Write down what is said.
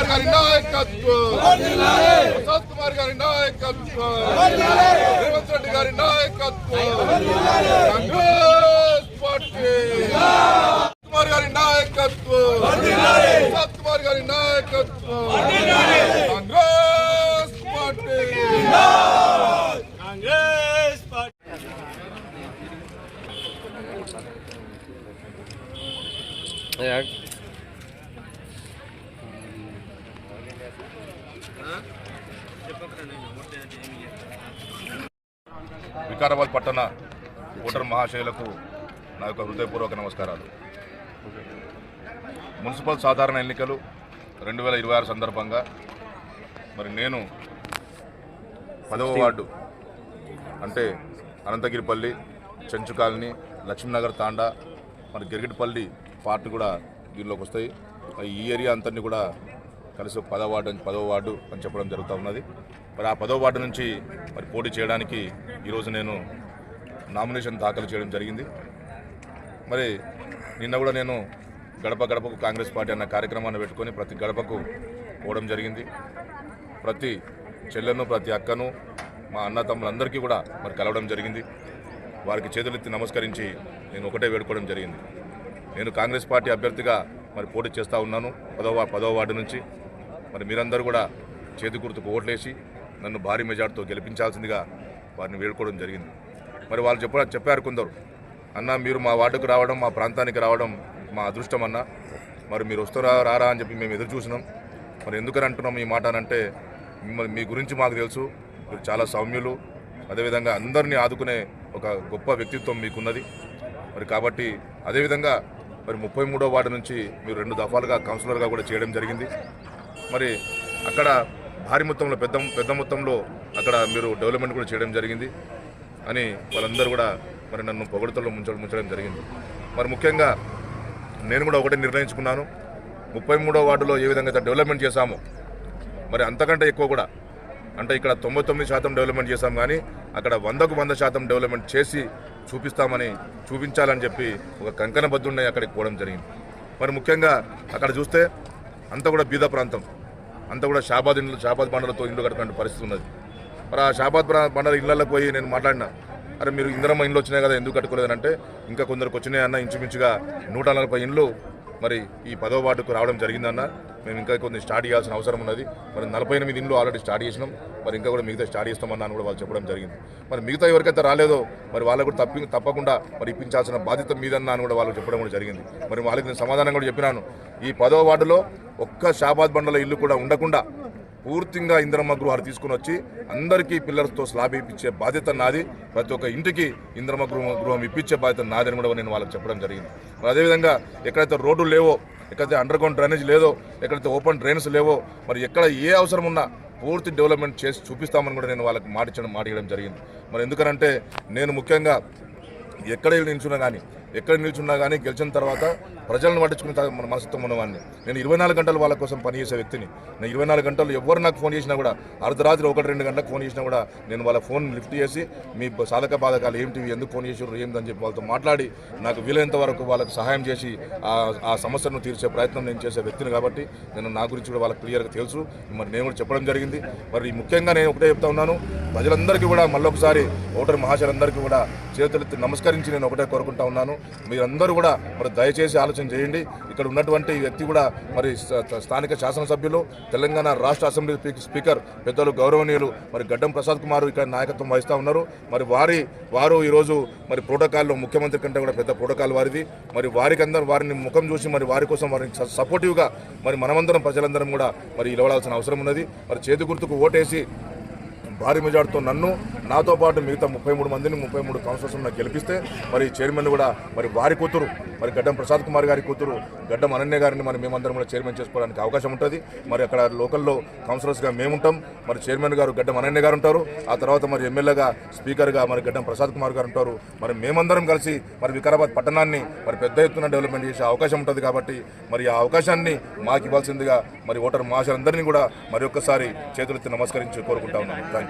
కుమార్ గారి నాయకత్వం. ప్రసాద్ కుమార్ గారి నాయకత్వం. రేవంత్ రెడ్డి గారి నాయకత్వం. కాంగ్రెస్ పార్టీ. కుమార్ గారి నాయకత్వం. ప్రసాద్ కుమార్ గారి నాయకత్వం. కాంగ్రెస్ పార్టీ. కాంగ్రెస్ పార్టీ. వికారాబాద్ పట్టణ ఓటర్ మహాశయులకు నా యొక్క హృదయపూర్వక నమస్కారాలు. మున్సిపల్ సాధారణ ఎన్నికలు రెండు వేల ఇరవై ఆరు సందర్భంగా మరి నేను పదవ వార్డు అంటే అనంతగిరిపల్లి చెంచు కాలనీ లక్ష్మీనగర్ తాండా మరి గిరిగిటిపల్లి పార్ట్ కూడా దీనిలోకి వస్తాయి. ఈ ఏరియా అంతని కూడా కలిసి పదో వార్డు పదో వార్డు అని చెప్పడం జరుగుతూ ఉన్నది. మరి ఆ పదవ వార్డు నుంచి మరి పోటీ చేయడానికి ఈరోజు నేను నామినేషన్ దాఖలు చేయడం జరిగింది. మరి నిన్న కూడా నేను గడప గడపకు కాంగ్రెస్ పార్టీ అన్న కార్యక్రమాన్ని పెట్టుకొని ప్రతి గడపకు పోవడం జరిగింది. ప్రతి చెల్లెను ప్రతి అక్కను మా అన్న తమ్ములందరికీ కూడా మరి కలవడం జరిగింది. వారికి చేతులెత్తి నమస్కరించి నేను ఒకటే వేడుకోవడం జరిగింది. నేను కాంగ్రెస్ పార్టీ అభ్యర్థిగా మరి పోటీ చేస్తూ ఉన్నాను. పదో పదవ వార్డు నుంచి. మరి మీరందరూ కూడా చేతి గుర్తుకు ఓట్లేసి నన్ను భారీ మెజార్టీతో గెలిపించాల్సిందిగా వారిని వేడుకోవడం జరిగింది. మరి వాళ్ళు చెప్ప చెప్పారు కొందరు అన్న మీరు మా వార్డుకు రావడం మా ప్రాంతానికి రావడం మా అదృష్టం అన్న. మరి మీరు వస్తారా రారా అని చెప్పి మేము ఎదురు చూసినాం. మరి ఎందుకని అంటున్నాం ఈ మాట అంటే మిమ్మల్ని మీ గురించి మాకు తెలుసు. మీరు చాలా సౌమ్యులు. అదేవిధంగా అందరినీ ఆదుకునే ఒక గొప్ప వ్యక్తిత్వం మీకున్నది. మరి కాబట్టి అదేవిధంగా మరి ముప్పై మూడో వార్డు నుంచి మీరు రెండు దఫాలుగా కౌన్సిలర్గా కూడా చేయడం జరిగింది. మరి అక్కడ భారీ మొత్తంలో పెద్ద పెద్ద మొత్తంలో అక్కడ మీరు డెవలప్మెంట్ కూడా చేయడం జరిగింది అని వాళ్ళందరూ కూడా మరి నన్ను పొగడతలో ముంచడం ముంచడం జరిగింది. మరి ముఖ్యంగా నేను కూడా ఒకటే నిర్ణయించుకున్నాను. ముప్పై మూడో వార్డులో ఏ విధంగా అయితే డెవలప్మెంట్ చేశామో మరి అంతకంటే ఎక్కువ కూడా అంటే ఇక్కడ తొంభై తొమ్మిది శాతం డెవలప్మెంట్ చేశాం కానీ అక్కడ వందకు వంద శాతం డెవలప్మెంట్ చేసి చూపిస్తామని చూపించాలని చెప్పి ఒక కంకణ బద్దున్నాయి అక్కడికి పోవడం జరిగింది. మరి ముఖ్యంగా అక్కడ చూస్తే అంతా కూడా బీద ప్రాంతం. అంతా కూడా షాబాద్ ఇండ్లు షాబాద్ బండలతో ఇండ్లు కట్టుకునే పరిస్థితి ఉన్నది. మరి ఆ షాబాద్ బండల ఇళ్ళకు పోయి నేను మాట్లాడినా అరే మీరు ఇందిరమ్మ ఇండ్లు వచ్చినాయి కదా ఎందుకు కట్టుకోలేదంటే ఇంకా కొందరికి వచ్చినాయి అన్న ఇంచుమించుగా నూట నలభై ఇండ్లు మరి ఈ పదో వార్డుకు రావడం జరిగిందన్న. మేము ఇంకా కొన్ని స్టార్ట్ చేయాల్సిన అవసరం ఉన్నది. మరి నలభై ఎనిమిది ఇండ్లు ఆల్రెడీ స్టార్ట్ చేసినాం. మరి ఇంకా కూడా మిగతా స్టార్ట్ చేస్తామన్నా అని కూడా వాళ్ళు చెప్పడం జరిగింది. మరి మిగతా ఎవరికైతే రాలేదో మరి వాళ్ళకు కూడా తప్పి తప్పకుండా మరి ఇప్పించాల్సిన బాధ్యత మీదన్నా అని కూడా వాళ్ళు చెప్పడం కూడా జరిగింది. మరి వాళ్ళకి నేను సమాధానం కూడా చెప్పినాను. ఈ పదో వార్డులో ఒక్క షాబాద్ బండల ఇల్లు కూడా ఉండకుండా పూర్తిగా ఇంద్రమ్మ గృహాలు తీసుకుని వచ్చి అందరికీ పిల్లలతో స్లాబ్ ఇప్పించే బాధ్యత నాది. ప్రతి ఒక్క ఇంటికి ఇంద్రమ్మ గృహం గృహం ఇప్పించే బాధ్యత నాదని కూడా నేను వాళ్ళకి చెప్పడం జరిగింది. మరి అదేవిధంగా ఎక్కడైతే రోడ్లు లేవో ఎక్కడైతే అండర్ గ్రౌండ్ డ్రైనేజ్ లేదో ఎక్కడైతే ఓపెన్ డ్రైన్స్ లేవో మరి ఎక్కడ ఏ అవసరం ఉన్నా పూర్తి డెవలప్మెంట్ చేసి చూపిస్తామని కూడా నేను వాళ్ళకి మాటించడం మాటియడం జరిగింది. మరి ఎందుకనంటే నేను ముఖ్యంగా ఎక్కడ నిల్చున్నా కానీ ఎక్కడ నిల్చున్నా కానీ గెలిచిన తర్వాత ప్రజలను పట్టించుకునే మన మనసుత్వం ఉన్నవాడిని. నేను ఇరవై నాలుగు గంటలు వాళ్ళ కోసం పనిచేసే వ్యక్తిని. నేను ఇరవై నాలుగు గంటలు ఎవరు నాకు ఫోన్ చేసినా కూడా అర్ధరాత్రి ఒకటి రెండు గంటలకు ఫోన్ చేసినా కూడా నేను వాళ్ళ ఫోన్ లిఫ్ట్ చేసి మీ సాధక బాధకాలు ఏంటి ఎందుకు ఫోన్ చేసారు ఏందని చెప్పి వాళ్ళతో మాట్లాడి నాకు వీలైనంత వరకు వాళ్ళకు సహాయం చేసి ఆ ఆ సమస్యను తీర్చే ప్రయత్నం నేను చేసే వ్యక్తిని కాబట్టి నేను నా గురించి కూడా వాళ్ళకి క్లియర్గా తెలుసు. మరి నేను కూడా చెప్పడం జరిగింది. మరి ముఖ్యంగా నేను ఒకటే చెప్తా ఉన్నాను. ప్రజలందరికీ కూడా మళ్ళొకసారి ఓటర్ మహాశయులందరికీ కూడా చేతులెత్తి నమస్కరించి నేను ఒకటే కోరుకుంటా ఉన్నాను. మీరందరూ కూడా మరి దయచేసి ఆలోచన చేయండి. ఇక్కడ ఉన్నటువంటి వ్యక్తి కూడా మరి స్థానిక శాసనసభ్యులు తెలంగాణ రాష్ట్ర అసెంబ్లీ స్పీకర్ పెద్దలు గౌరవనీయులు మరి గడ్డం ప్రసాద్ కుమార్ ఇక్కడ నాయకత్వం వహిస్తూ ఉన్నారు. మరి వారి వారు ఈరోజు మరి ప్రోటోకాల్లో ముఖ్యమంత్రి కంటే కూడా పెద్ద ప్రోటోకాల్ వారిది. మరి వారికి అందరూ వారిని ముఖం చూసి మరి వారి కోసం వారిని సపోర్టివ్గా మరి మనమందరం ప్రజలందరం కూడా మరి నిలబడాల్సిన అవసరం ఉన్నది. మరి చేతి గుర్తుకు ఓటేసి భారీ మెజార్టీతో నన్ను నాతో పాటు మిగతా ముప్పై మూడు మందిని ముప్పై మూడు కౌన్సిలర్స్ నాకు గెలిపిస్తే మరి చైర్మన్ కూడా మరి వారి కూతురు మరి గడ్డం ప్రసాద్ కుమార్ గారి కూతురు గడ్డం అనన్య గారిని మరి మేమందరం కూడా చైర్మన్ చేసుకోవడానికి అవకాశం ఉంటుంది. మరి అక్కడ లోకల్లో కౌన్సిలర్స్గా మేముంటాం. మరి చైర్మన్ గారు గడ్డం అనన్య గారు ఉంటారు. ఆ తర్వాత మరి ఎమ్మెల్యేగా స్పీకర్గా మరి గడ్డం ప్రసాద్ కుమార్ గారు ఉంటారు. మరి మేమందరం కలిసి మరి వికారాబాద్ పట్టణాన్ని మరి పెద్ద ఎత్తున డెవలప్మెంట్ చేసే అవకాశం ఉంటుంది కాబట్టి మరి ఆ అవకాశాన్ని మాకు ఇవ్వాల్సిందిగా మరి ఓటర్ మహాశయులందరినీ కూడా మరి ఒక్కసారి చేతులెత్తి నమస్కరించి కోరుకుంటా ఉన్నాను. థ్యాంక్